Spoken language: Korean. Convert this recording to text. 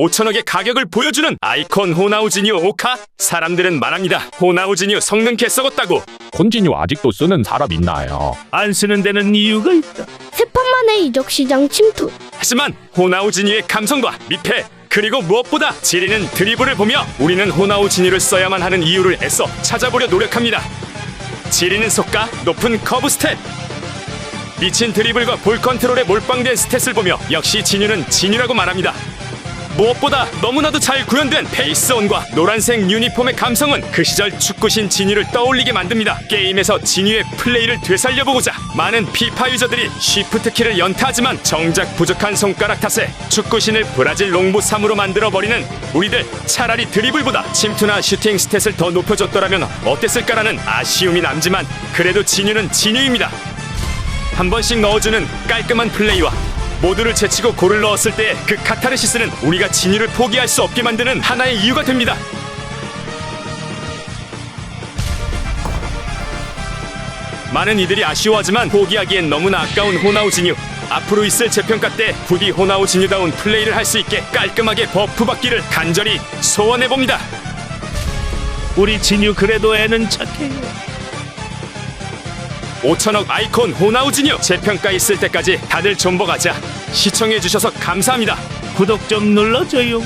5천억의 가격을 보여주는 아이콘 호나우지니오 오카 사람들은 말합니다 호나우지니오 성능 개썩었다고 콘지뉴 아직도 쓰는 사람 있나요? 안 쓰는 데는 이유가 있다. 세판 만에 이적 시장 침투. 하지만 호나우지니의 감성과 미패 그리고 무엇보다 지리는 드리블을 보며 우리는 호나우지니를 써야만 하는 이유를 애써 찾아보려 노력합니다. 지리는 속가 높은 커브 스탯 미친 드리블과 볼 컨트롤에 몰빵된 스탯을 보며 역시 진유는 진유라고 말합니다. 무엇보다 너무나도 잘 구현된 페이스온과 노란색 유니폼의 감성은 그 시절 축구신 진유를 떠올리게 만듭니다. 게임에서 진유의 플레이를 되살려보고자 많은 피파 유저들이 쉬프트 키를 연타하지만 정작 부족한 손가락 탓에 축구신을 브라질 롱부 3으로 만들어버리는 우리들 차라리 드리블보다 침투나 슈팅 스탯을 더 높여줬더라면 어땠을까라는 아쉬움이 남지만 그래도 진유는 진유입니다. 한 번씩 넣어주는 깔끔한 플레이와 모두를 제치고 골을 넣었을 때의 그 카타르시스는 우리가 진유를 포기할 수 없게 만드는 하나의 이유가 됩니다. 많은 이들이 아쉬워하지만 포기하기엔 너무나 아까운 호나우 진유. 앞으로 있을 재평가 때 부디 호나우 진유다운 플레이를 할 수 있게 깔끔하게 버프 받기를 간절히 소원해 봅니다. 우리 진유 그래도 애는 착해요. 5천억 아이콘 호나우 진유 재평가 있을 때까지 다들 존버가자 시청해 주셔서 감사합니다. 구독 좀 눌러줘요.